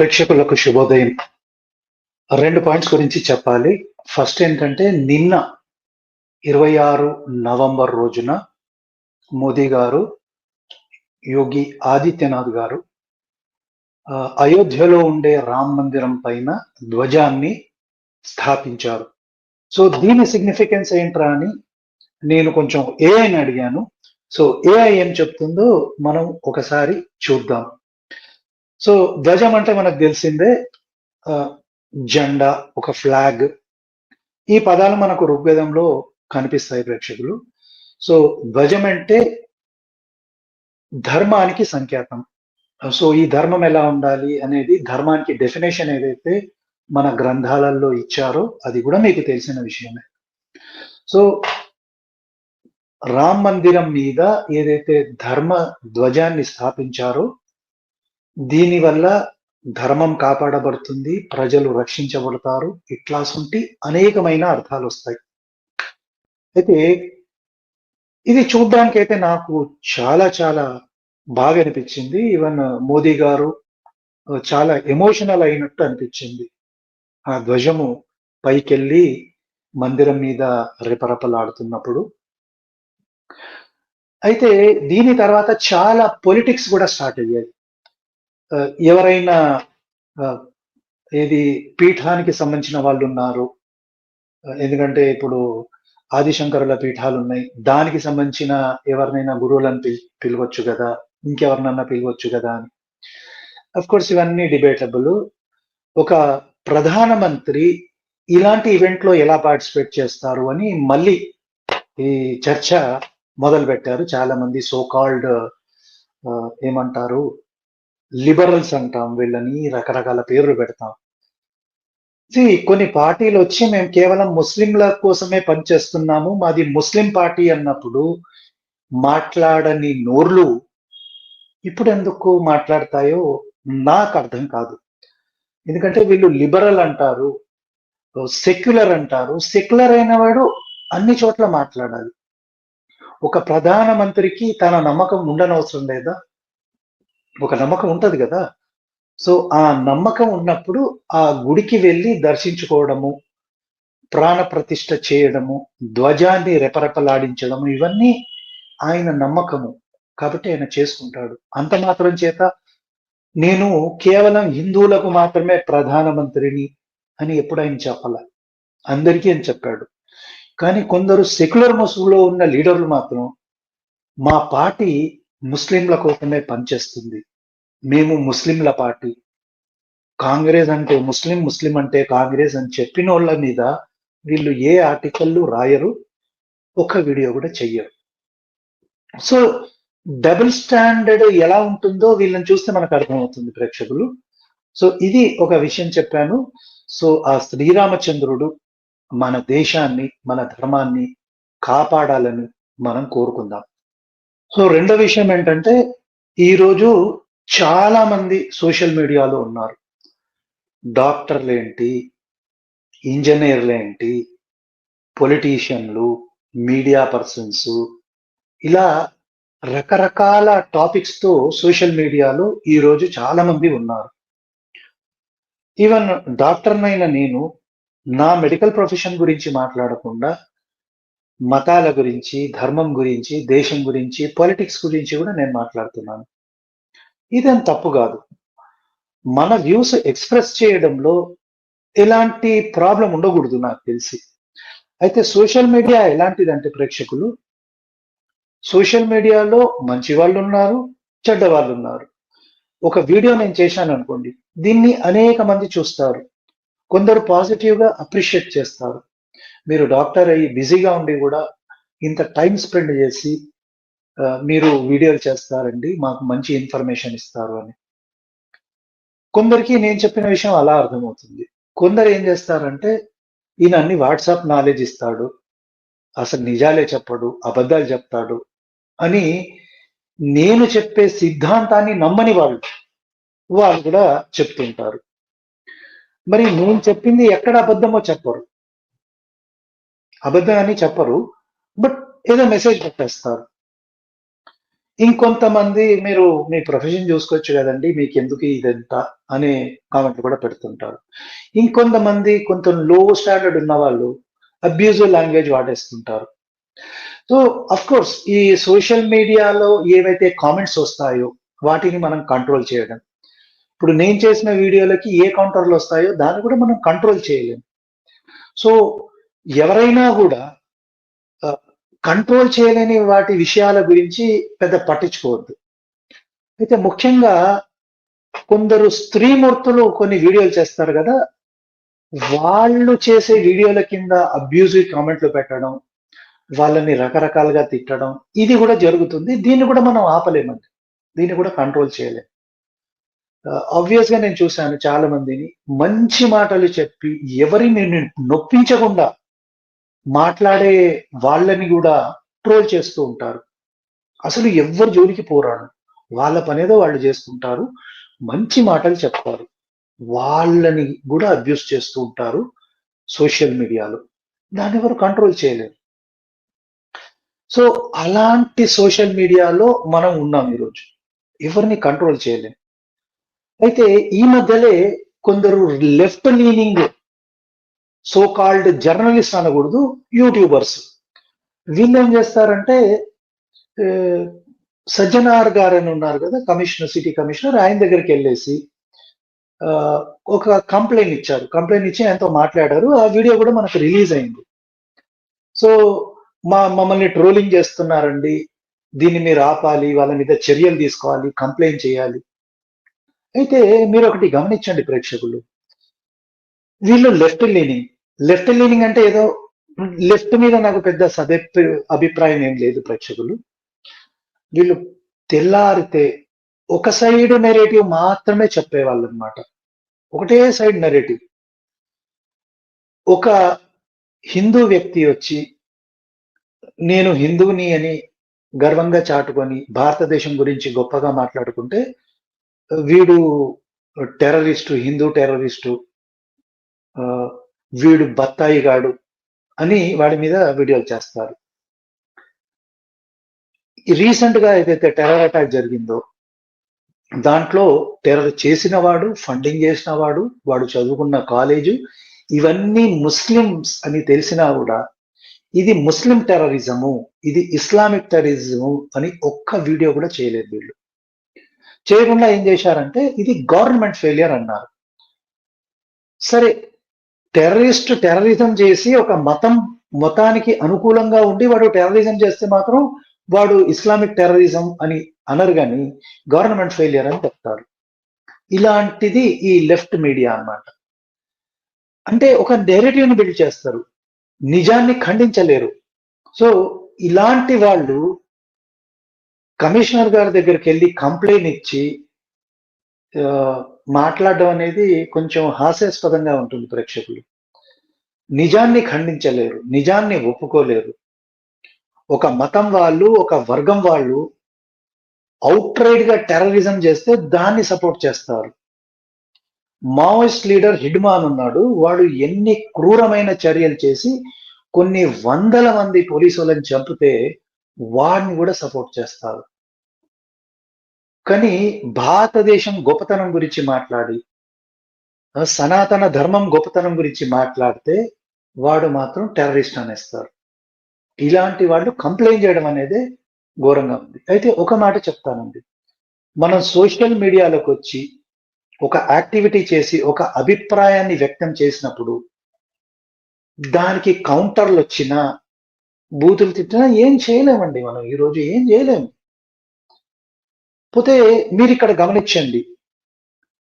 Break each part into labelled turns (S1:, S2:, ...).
S1: ప్రేక్షకులకు శుభోదయం. రెండు పాయింట్స్ గురించి చెప్పాలి. ఫస్ట్ ఏంటంటే నిన్న ఇరవై ఆరు నవంబర్ రోజున మోదీ గారు యోగి ఆదిత్యనాథ్ గారు అయోధ్యలో ఉండే రామ్ మందిరం పైన ధ్వజాన్ని స్థాపించారు. సో దీని సిగ్నిఫికెన్స్ ఏంట్రా అని నేను కొంచెం ఏఐని అడిగాను. సో ఏఐ ఏం చెప్తుందో మనం ఒకసారి చూద్దాం. సో ధ్వజం అంటే మనకు తెలిసిందే జెండా ఒక ఫ్లాగ్ ఈ పదాలు మనకు ఋగ్వేదంలో కనిపిస్తాయి ప్రేక్షకులు. సో ధ్వజం అంటే ధర్మానికి సంకేతం. సో ఈ ధర్మం ఎలా ఉండాలి అనేది ధర్మానికి డెఫినేషన్ ఏదైతే మన గ్రంథాలలో ఇచ్చారో అది కూడా మీకు తెలిసిన విషయమే. సో రామ్ మందిరం మీద ఏదైతే ధర్మ ధ్వజాన్ని స్థాపించారో దీనివల్ల ధర్మం కాపాడబడుతుంది ప్రజలు రక్షించబడతారు ఇట్లాసుంటి అనేకమైన అర్థాలు వస్తాయి. అయితే ఇది చూడ్డానికి అయితే నాకు చాలా చాలా బాగా అనిపించింది. ఈవెన్ మోదీ గారు చాలా ఎమోషనల్ అయినట్టు అనిపించింది. ఆ ధ్వజము పైకెళ్ళి మందిరం మీద రెపరెపలాడుతున్నప్పుడు. అయితే దీని తర్వాత చాలా పొలిటిక్స్ కూడా స్టార్ట్ అయ్యాయి. ఎవరైనా ఏది పీఠానికి సంబంధించిన వాళ్ళు ఉన్నారు. ఎందుకంటే ఇప్పుడు ఆదిశంకరుల పీఠాలు ఉన్నాయి దానికి సంబంధించిన ఎవరినైనా గురువులను పిల్ పిలవచ్చు కదా? ఇంకెవరినన్నా పిలవచ్చు కదా అని. కోర్స్ ఇవన్నీ డిబేటబుల్ ఒక ప్రధానమంత్రి ఇలాంటి ఈవెంట్లో ఎలా పార్టిసిపేట్ చేస్తారు అని మళ్ళీ ఈ చర్చ మొదలు పెట్టారు చాలా మంది సో కాల్డ్ ఏమంటారు? లిబరల్స్ అంటాం వీళ్ళని రకరకాల పేర్లు పెడతాం. కొన్ని పార్టీలు వచ్చి మేము కేవలం ముస్లింల కోసమే పనిచేస్తున్నాము మాది ముస్లిం పార్టీ అన్నప్పుడు మాట్లాడని నోర్లు ఇప్పుడు ఎందుకు మాట్లాడతాయో నాకు అర్థం కాదు. ఎందుకంటే వీళ్ళు లిబరల్ అంటారు సెక్యులర్ అంటారు సెక్యులర్ అయిన వాడు అన్ని చోట్ల మాట్లాడాలి. ఒక ప్రధానమంత్రికి తన నమ్మకం ఉండనవసరం లేదా? ఒక నమ్మకం ఉంటుంది కదా. సో ఆ నమ్మకం ఉన్నప్పుడు ఆ గుడికి వెళ్ళి దర్శించుకోవడము ప్రాణ ప్రతిష్ట చేయడము ధ్వజాన్ని రెపరెపలాడించడము ఇవన్నీ ఆయన నమ్మకము కాబట్టి ఆయన చేసుకుంటాడు. అంత మాత్రం చేత నేను కేవలం హిందువులకు మాత్రమే ప్రధానమంత్రిని అని ఎప్పుడు ఆయన చెప్పాల. అందరికీ అని చెప్పాడు. కానీ కొందరు సెక్యులర్ మసూలో ఉన్న లీడర్లు మాత్రం మా పార్టీ ముస్లింల కోసమే పనిచేస్తుంది. మేము ముస్లింల పార్టీ. కాంగ్రెస్ అంటే ముస్లిం ముస్లిం అంటే కాంగ్రెస్ అని చెప్పిన వాళ్ళ మీద వీళ్ళు ఏ ఆర్టికల్లు రాయరు ఒక వీడియో కూడా చెయ్యరు. సో డబుల్ స్టాండర్డ్ ఎలా ఉంటుందో వీళ్ళని చూస్తే మనకు అర్థమవుతుంది ప్రేక్షకులు. సో ఇది ఒక విషయం చెప్పాను. సో ఆ శ్రీరామచంద్రుడు మన దేశాన్ని మన ధర్మాన్ని కాపాడాలని మనం కోరుకుందాం. సో రెండో విషయం ఏంటంటే ఈరోజు చాలా మంది సోషల్ మీడియాలో ఉన్నారు. డాక్టర్లు ఏంటి? ఇంజనీర్లు ఏంటి? పొలిటీషియన్లు మీడియా పర్సన్స్. ఇలా రకరకాల టాపిక్స్తో సోషల్ మీడియాలో ఈరోజు చాలామంది ఉన్నారు. ఈవెన్ డాక్టర్నైన నేను నా మెడికల్ ప్రొఫెషన్ గురించి మాట్లాడకుండా మతాల గురించి ధర్మం గురించి దేశం గురించి పొలిటిక్స్ గురించి కూడా నేను మాట్లాడుతున్నాను. ఇదేం తప్పు కాదు. మన వ్యూస్ ఎక్స్ప్రెస్ చేయడంలో ఎలాంటి ప్రాబ్లం ఉండకూడదు నాకు తెలిసి. అయితే సోషల్ మీడియా ఎలాంటిదంటే ప్రేక్షకులు సోషల్ మీడియాలో మంచి వాళ్ళు ఉన్నారు చెడ్డ వాళ్ళు ఉన్నారు. ఒక వీడియో నేను చేశాను అనుకోండి దీన్ని అనేక మంది చూస్తారు. కొందరు పాజిటివ్గా అప్రిషియేట్ చేస్తారు. మీరు డాక్టర్ అయ్యి బిజీగా ఉండి కూడా ఇంత టైం స్పెండ్ చేసి మీరు వీడియోలు చేస్తారండి మాకు మంచి ఇన్ఫర్మేషన్ ఇస్తారు అని. కొందరికి నేను చెప్పిన విషయం అలా అర్థమవుతుంది. కొందరు ఏం చేస్తారంటే ఈయన అన్ని వాట్సాప్ నాలెడ్జ్ ఇస్తాడు అసలు నిజాలే చెప్పడు అబద్ధాలు చెప్తాడు అని నేను చెప్పే సిద్ధాంతాన్ని నమ్మని వాళ్ళు వాళ్ళు కూడా చెప్తుంటారు. మరి నేను చెప్పింది ఎక్కడ అబద్ధమో చెప్పరు. అబద్ధం అని చెప్పరు బట్ ఏదో మెసేజ్ పెట్టేస్తారు. ఇంకొంతమంది మీరు మీ ప్రొఫెషన్ చూసుకోవచ్చు కదండి మీకు ఎందుకు ఇదంతా అనే కామెంట్లు కూడా పెడుతుంటారు. ఇంకొంతమంది కొంత లో స్టాండర్డ్ ఉన్న వాళ్ళు అబ్యూజివ్ లాంగ్వేజ్ వాడేస్తుంటారు. సో అఫ్ కోర్స్ ఈ సోషల్ మీడియాలో ఏవైతే కామెంట్స్ వస్తాయో వాటిని మనం కంట్రోల్ చేయడం ఇప్పుడు నేను చేసిన వీడియోలకి ఏ కౌంటర్లు వస్తాయో దాన్ని కూడా మనం కంట్రోల్ చేయలేము సో ఎవరైనా కూడా కంట్రోల్ చేయలేని వాటి విషయాల గురించి పెద్ద పట్టించుకోవద్దు. అయితే ముఖ్యంగా కొందరు స్త్రీమూర్తులు కొన్ని వీడియోలు చేస్తారు కదా వాళ్ళు చేసే వీడియోల కింద అబ్యూజివ్ కామెంట్లు పెట్టడం వాళ్ళని రకరకాలుగా తిట్టడం ఇది కూడా జరుగుతుంది. దీన్ని కూడా మనం ఆపలేమండి. దీన్ని కూడా కంట్రోల్ చేయలేం. ఆబ్వియస్గా నేను చూశాను చాలా మందిని మంచి మాటలు చెప్పి ఎవరిని నొప్పించకుండా మాట్లాడే వాళ్ళని కూడా ట్రోల్ చేస్తూ ఉంటారు. అసలు ఎవరు జోలికి పోరాడు. వాళ్ళ పనేదో వాళ్ళు చేస్తుంటారు మంచి మాటలు చెప్తారు వాళ్ళని కూడా అబ్యూస్ చేస్తూ ఉంటారు సోషల్ మీడియాలో దాన్ని ఎవరు కంట్రోల్ చేయలేరు. సో అలాంటి సోషల్ మీడియాలో మనం ఉన్నాం ఈరోజు. ఎవరిని కంట్రోల్ చేయలేం. అయితే ఈ మధ్యలే కొందరు left leaning so called journalist అనకూడదు యూట్యూబర్స్ వీళ్ళు ఏం చేస్తారంటే సజ్జనార్ గారు అని ఉన్నారు కదా కమిషనర్ సిటీ కమిషనర్ ఆయన దగ్గరికి వెళ్ళేసి ఒక కంప్లైంట్ ఇచ్చారు. కంప్లైంట్ ఇచ్చి ఆయనతో మాట్లాడారు. ఆ వీడియో కూడా మనకు రిలీజ్ అయింది. సో మా మమ్మల్ని ట్రోలింగ్ చేస్తున్నారండి. దీన్ని మీరు ఆపాలి వాళ్ళ మీద చర్యలు తీసుకోవాలి కంప్లైంట్ చేయాలి. అయితే మీరు ఒకటి గమనించండి ప్రేక్షకులు. వీళ్ళు లెఫ్ట్ లీనింగ్ లెఫ్ట్ లీనింగ్ అంటే ఏదో లెఫ్ట్ మీద నాకు పెద్ద సదెప్పి అభిప్రాయం ఏం లేదు ప్రేక్షకులు. వీళ్ళు తెల్లారితే ఒక సైడ్ నెరేటివ్ మాత్రమే చెప్పేవాళ్ళు అనమాట ఒకటే సైడ్ నెరేటివ్ ఒక హిందూ వ్యక్తి వచ్చి నేను హిందువుని అని గర్వంగా చాటుకొని భారతదేశం గురించి గొప్పగా మాట్లాడుకుంటే వీడు టెర్రరిస్టు హిందూ టెర్రరిస్టు వీడు బత్తాయి గాడు అని వాడి మీద వీడియోలు చేస్తారు. రీసెంట్గా ఏదైతే టెర్రర్ అటాక్ జరిగిందో దాంట్లో టెర్రర్ చేసిన వాడు ఫండింగ్ చేసిన వాడు వాడు చదువుకున్న కాలేజు ఇవన్నీ ముస్లిమ్స్ అని తెలిసినా కూడా ఇది ముస్లిం టెర్రరిజము ఇది ఇస్లామిక్ టెర్రరిజము అని ఒక్క వీడియో కూడా చేయలేదు వీళ్ళు. చేయకుండా ఏం చేశారంటే ఇది గవర్నమెంట్ ఫెయిలియర్ అన్నారు. సరే టెర్రరిస్ట్ టెర్రరిజం చేసి ఒక మతం మతానికి అనుకూలంగా ఉండి వాడు టెర్రరిజం చేస్తే మాత్రం వాడు ఇస్లామిక్ టెర్రరిజం అని అనరు కానీ గవర్నమెంట్ ఫెయిలియర్ అని చెప్తారు. ఇలాంటిది ఈ లెఫ్ట్ మీడియా అన్నమాట. అంటే ఒక నెరేటివ్ని బిల్డ్ చేస్తారు. నిజాన్ని ఖండించలేరు. సో ఇలాంటి వాళ్ళు కమిషనర్ గారి దగ్గరికి వెళ్ళి కంప్లైంట్ ఇచ్చి మాట్లాడడం అనేది కొంచెం హాస్యాస్పదంగా ఉంటుంది ప్రేక్షకులు. నిజాన్ని ఖండించలేరు నిజాన్ని ఒప్పుకోలేరు. ఒక మతం వాళ్ళు ఒక వర్గం వాళ్ళు అవుట్రైడ్గా టెర్రరిజం చేస్తే దాన్ని సపోర్ట్ చేస్తారు. మావోయిస్ట్ లీడర్ హిడ్మాన్ ఉన్నాడు వాడు ఎన్ని క్రూరమైన చర్యలు చేసి కొన్ని వందల మంది పోలీసులను చంపితే వాడిని కూడా సపోర్ట్ చేస్తారు. కానీ భారతదేశం గొప్పతనం గురించి మాట్లాడి సనాతన ధర్మం గొప్పతనం గురించి మాట్లాడితే వాడు మాత్రం టెర్రరిస్ట్ అనేస్తారు. ఇలాంటి వాళ్ళు కంప్లైంట్ చేయడం అనేది ఘోరంగా ఉంది. అయితే ఒక మాట చెప్తానండి. మనం సోషల్ మీడియాలోకి వచ్చి ఒక యాక్టివిటీ చేసి ఒక అభిప్రాయాన్ని వ్యక్తం చేసినప్పుడు దానికి కౌంటర్లు వచ్చినా బూతులు తిట్టినా ఏం చేయలేమండి మనం. ఈరోజు ఏం చేయలేము. పోతే మీరు ఇక్కడ గమనించండి.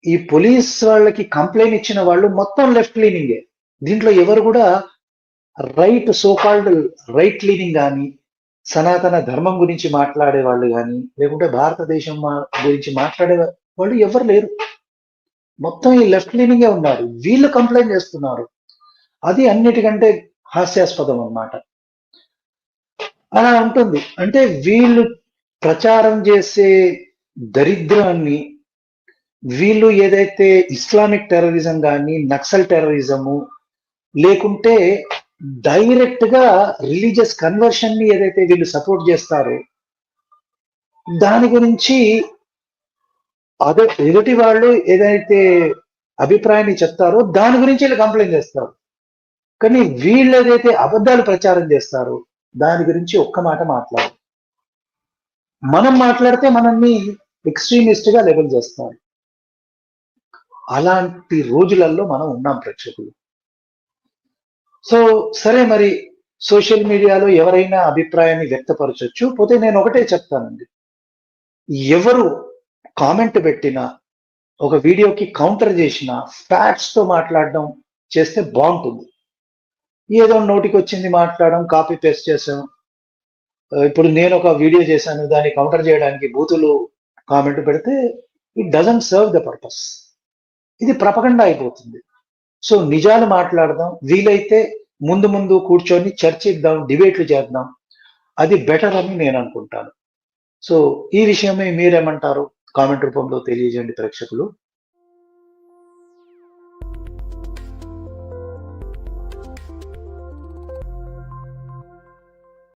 S1: ఈ పోలీస్ వాళ్ళకి కంప్లైంట్ ఇచ్చిన వాళ్ళు మొత్తం లెఫ్ట్ లీనింగే. దీంట్లో ఎవరు కూడా రైట్ సోకాల్డ్ రైట్ లీనింగ్ కానీ సనాతన ధర్మం గురించి మాట్లాడే వాళ్ళు కానీ లేకుంటే భారతదేశం గురించి మాట్లాడే వాళ్ళు ఎవరు లేరు. మొత్తం ఈ లెఫ్ట్ లీనింగే ఉన్నారు. వీళ్ళు కంప్లైంట్ చేస్తున్నారు. అది అన్నిటికంటే హాస్యాస్పదం అన్నమాట. అలా ఉంటుంది. అంటే వీళ్ళు ప్రచారం చేసే దరిద్రాన్ని వీళ్ళు ఏదైతే ఇస్లామిక్ టెర్రరిజం కానీ నక్సల్ టెర్రరిజము లేకుంటే డైరెక్ట్గా రిలీజియస్ కన్వర్షన్ని ఏదైతే వీళ్ళు సపోర్ట్ చేస్తారో దాని గురించి అదే ఎదుటి వాళ్ళు ఏదైతే అభిప్రాయాన్ని చెప్తారో దాని గురించి వీళ్ళు కంప్లైంట్ చేస్తారు. కానీ వీళ్ళు ఏదైతే అబద్ధాలు ప్రచారం చేస్తారో దాని గురించి ఒక్క మాట మాట్లాడు మనం మాట్లాడితే మనల్ని ఎక్స్ట్రీమిస్ట్గా లెవెల్ చేస్తారు అలాంటి రోజులలో మనం ఉన్నాం ప్రేక్షకులు. సో సరే మరి సోషల్ మీడియాలో ఎవరైనా అభిప్రాయాన్ని వ్యక్తపరచవచ్చు పోతే నేను ఒకటే చెప్తానండి. ఎవరు కామెంట్ పెట్టినా ఒక వీడియోకి కౌంటర్ చేసిన ఫ్యాక్ట్స్తో మాట్లాడడం చేస్తే బాగుంటుంది. ఏదో నోటికి వచ్చింది మాట్లాడడం కాపీ పేస్ట్ చేసాం. ఇప్పుడు నేను ఒక వీడియో చేశాను దాన్ని కౌంటర్ చేయడానికి బూతులు కామెంట్ పెడితే it doesn't serve the purpose ఇది ప్రపగండా అయిపోతుంది. సో నిజాలు మాట్లాడదాం వీలైతే ముందు ముందు కూర్చొని చర్చిద్దాం డిబేట్లు చేద్దాం. అది బెటర్ అని నేను అనుకుంటాను. సో ఈ విషయమే మీరేమంటారు? కామెంట్ రూపంలో తెలియజేయండి ప్రేక్షకులు.